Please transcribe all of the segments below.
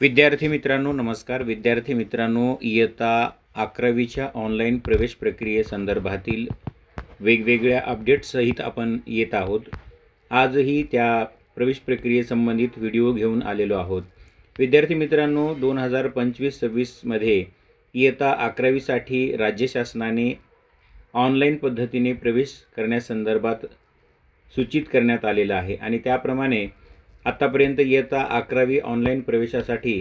विद्यार्थी मित्रांनो नमस्कार. विद्यार्थी मित्रांनो इयत्ता अकरावीच्या ऑनलाईन प्रवेश प्रक्रियेसंदर्भातील वेगवेगळ्या अपडेट्ससहित आपण येत आहोत. आजही त्या प्रवेश प्रक्रियेसंबंधित व्हिडिओ घेऊन आलेलो आहोत. विद्यार्थी मित्रांनो दोन हजार पंचवीस सव्वीसमध्ये इयत्ता अकरावीसाठी राज्य शासनाने ऑनलाईन पद्धतीने प्रवेश करण्यासंदर्भात सूचित करण्यात आलेलं आहे. आणि त्याप्रमाणे आत्तापर्यंत इयत्ता अकरावी ऑनलाईन प्रवेशासाठी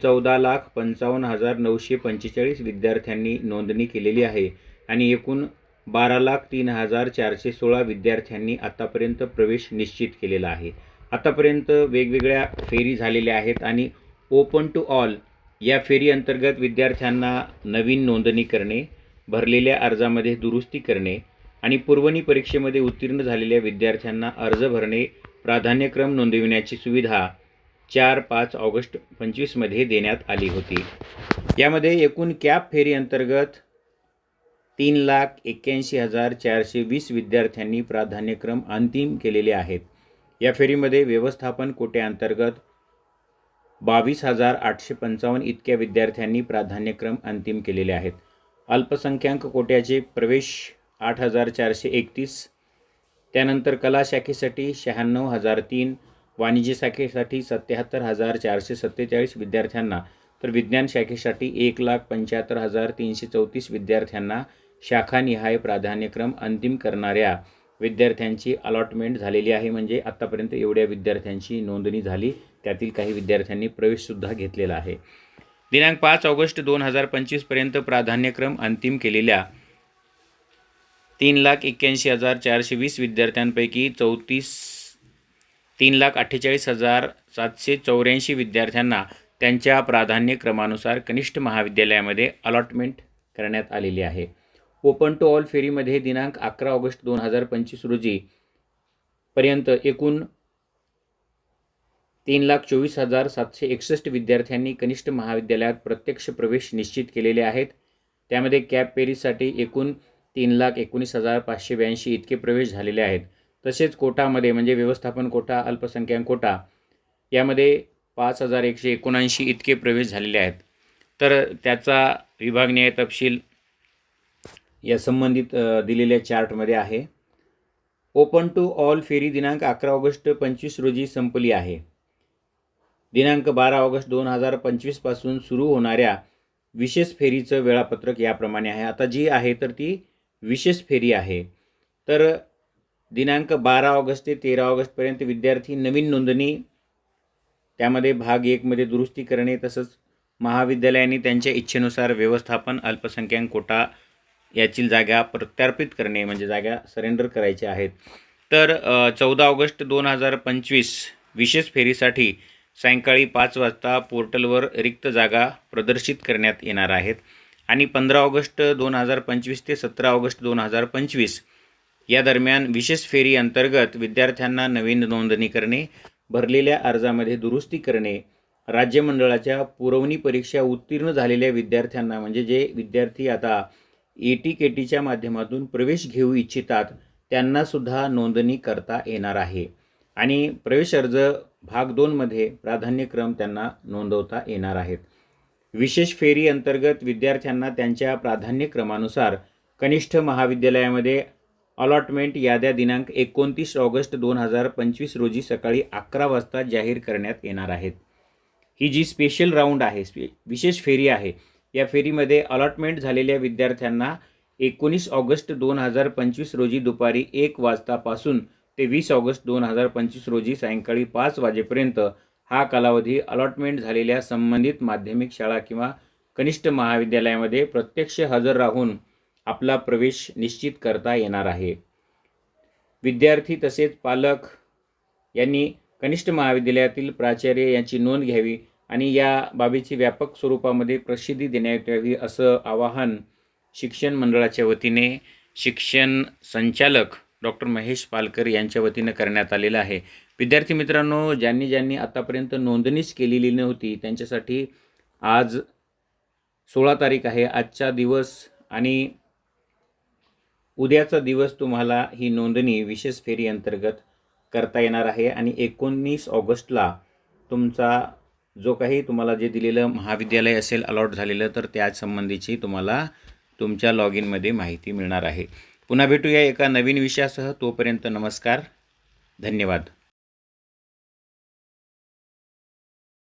चौदा लाख पंचावन्न हजार नऊशे पंचेचाळीस विद्यार्थ्यांनी नोंदणी केलेली आहे आणि एकूण बारा लाख तीन हजार चारशे सोळा विद्यार्थ्यांनी आत्तापर्यंत प्रवेश निश्चित केलेला आहे. आत्तापर्यंत वेगवेगळ्या फेरी झालेल्या आहेत आणि ओपन टू ऑल या फेरी अंतर्गत विद्यार्थ्यांना नवीन नोंदणी करणे भरलेल्या अर्जामध्ये दुरुस्ती करणे आणि पुरवणी परीक्षेमध्ये उत्तीर्ण झालेल्या विद्यार्थ्यांना अर्ज भरणे प्राधान्यक्रम नोंदविण्याची सुविधा चार पाच ऑगस्ट पंचवीसमध्ये देण्यात आली होती. यामध्ये एकूण कॅप फेरी अंतर्गत तीन लाख एक्क्याऐंशी हजार चारशे वीस विद्यार्थ्यांनी प्राधान्यक्रम अंतिम केलेले आहेत. या फेरीमध्ये व्यवस्थापन कोट्याअंतर्गत बावीस हजार आठशे पंचावन्न इतक्या विद्यार्थ्यांनी प्राधान्यक्रम अंतिम केलेले आहेत. अल्पसंख्याक कोट्याचे प्रवेश आठ हजार चारशे एकतीस त्यानंतर कला शाखेसाठी शहाण्णव हजार तीन वाणिज्य शाखेसाठी सत्याहत्तर हजार चारशे सत्तेचाळीस विद्यार्थ्यांना तर विज्ञान शाखेसाठी एक लाख पंच्याहत्तर हजार तीनशे चौतीस विद्यार्थ्यांना शाखानिहाय प्राधान्यक्रम अंतिम करणाऱ्या विद्यार्थ्यांची अलॉटमेंट झालेली आहे. म्हणजे आत्तापर्यंत एवढ्या विद्यार्थ्यांची नोंदणी झाली त्यातील काही विद्यार्थ्यांनी प्रवेशसुद्धा घेतलेला आहे. दिनांक पाच ऑगस्ट दोन हजार पंचवीसपर्यंत प्राधान्यक्रम अंतिम केलेल्या तीन लाख एक्क्याऐंशी हजार चारशे वीस विद्यार्थ्यांपैकी चौतीस तीन लाख अठ्ठेचाळीस हजार सातशे चौऱ्याऐंशी विद्यार्थ्यांना त्यांच्या प्राधान्यक्रमानुसार कनिष्ठ महाविद्यालयामध्ये अलॉटमेंट करण्यात आलेली आहे. ओपन टू ऑल फेरीमध्ये दिनांक अकरा ऑगस्ट दोन हजार पंचवीस रोजी पर्यंत एकूण तीन लाख चोवीस हजार सातशे एकसष्ट विद्यार्थ्यांनी कनिष्ठ महाविद्यालयात प्रत्यक्ष प्रवेश निश्चित केलेले आहेत. त्यामध्ये कॅप पेरीसाठी एकूण तीन लाख एकोणीस हजार पाचशे ब्याऐंशी इतके प्रवेश झालेले आहेत. तसेच कोटामध्ये म्हणजे व्यवस्थापन कोटा अल्पसंख्याक कोटा यामध्ये पाच हजार एकशे एकोणऐंशी इतके प्रवेश झालेले आहेत. तर त्याचा विभागनिहाय तपशील या संबंधित दिलेल्या चार्टमध्ये आहे. ओपन टू ऑल फेरी दिनांक अकरा ऑगस्ट पंचवीस रोजी संपली आहे. दिनांक बारा ऑगस्ट दोन हजार पंचवीसपासून सुरू होणाऱ्या विशेष फेरीचं वेळापत्रक याप्रमाणे आहे. आता जी आहे तर ती विशेष फेरी आहे. तर दिनांक बारा ऑगस्ट ते तेरा ऑगस्टपर्यंत विद्यार्थी नवीन नोंदणी त्यामध्ये भाग एकमध्ये दुरुस्ती करणे तसंच महाविद्यालयांनी त्यांच्या इच्छेनुसार व्यवस्थापन अल्पसंख्याक कोटा याची जागा प्रत्यार्पित करणे म्हणजे जागा सरेंडर करायच्या आहेत. तर चौदा ऑगस्ट दोन हजार पंचवीस विशेष फेरीसाठी सायंकाळी पाच वाजता पोर्टलवर रिक्त जागा प्रदर्शित करण्यात येणार आहेत. आणि पंधरा ऑगस्ट दोन हजार पंचवीस ते सतरा ऑगस्ट दोन हजार पंचवीस. या दरम्यान विशेष फेरी अंतर्गत विद्यार्थ्यांना नवीन नोंदणी करणे भरलेल्या अर्जामध्ये दुरुस्ती करणे राज्य मंडळाच्या पुरवणी परीक्षा उत्तीर्ण झालेल्या विद्यार्थ्यांना म्हणजे जे विद्यार्थी आता ए टी के टीच्या माध्यमातून प्रवेश घेऊ इच्छितात त्यांनासुद्धा नोंदणी करता येणार आहे. आणि प्रवेश अर्ज भाग दोनमध्ये प्राधान्यक्रम त्यांना नोंदवता येणार आहेत. विशेष फेरी अंतर्गत विद्यार्थ्यांना त्यांच्या प्राधान्यक्रमानुसार कनिष्ठ महाविद्यालयामध्ये अलॉटमेंट याद्या दिनांक एकोणतीस ऑगस्ट दोन हजार पंचवीस रोजी सकाळी अकरा वाजता जाहीर करण्यात येणार आहेत. ही जी स्पेशल राऊंड आहे स्पे विशेष फेरी आहे या फेरीमध्ये अलॉटमेंट झालेल्या विद्यार्थ्यांना एकोणीस ऑगस्ट दोन हजार पंचवीस रोजी दुपारी एक वाजतापासून ते वीस ऑगस्ट दोन हजार पंचवीस रोजी सायंकाळी पाच वाजेपर्यंत हा कालावधी अलॉटमेंट झालेल्या संबंधित माध्यमिक शाळा किंवा कनिष्ठ महाविद्यालयामध्ये प्रत्यक्ष हजर राहून आपला प्रवेश निश्चित करता येणार आहे. विद्यार्थी तसेच पालक यांनी कनिष्ठ महाविद्यालयातील प्राचार्य यांची नोंद घ्यावी आणि या बाबीची व्यापक स्वरूपामध्ये प्रसिद्धी देण्यात यावी असं आवाहन शिक्षण मंडळाच्या वतीने शिक्षण संचालक डॉक्टर महेश पालकर यांच्या वतीनं करण्यात आलेलं आहे. विद्यार्थी मित्रांनो ज्यांनी ज्यांनी आतापर्यंत नोंदणीच केलेली नव्हती त्यांच्यासाठी आज सोळा तारीख आहे आजचा दिवस आणि उद्याचा दिवस तुम्हाला ही नोंदणी विशेष फेरी अंतर्गत करता येणार आहे आणि एकोणीस ऑगस्टला तुमचा जो काही तुम्हाला जे दिलेलं महाविद्यालय असेल अलॉट झालेलं तर त्याच संबंधीची तुम्हाला तुमच्या लॉग इनमध्ये माहिती मिळणार आहे. पुन्हा भेटूया एका नवीन विषयासह तोपर्यंत नमस्कार धन्यवाद.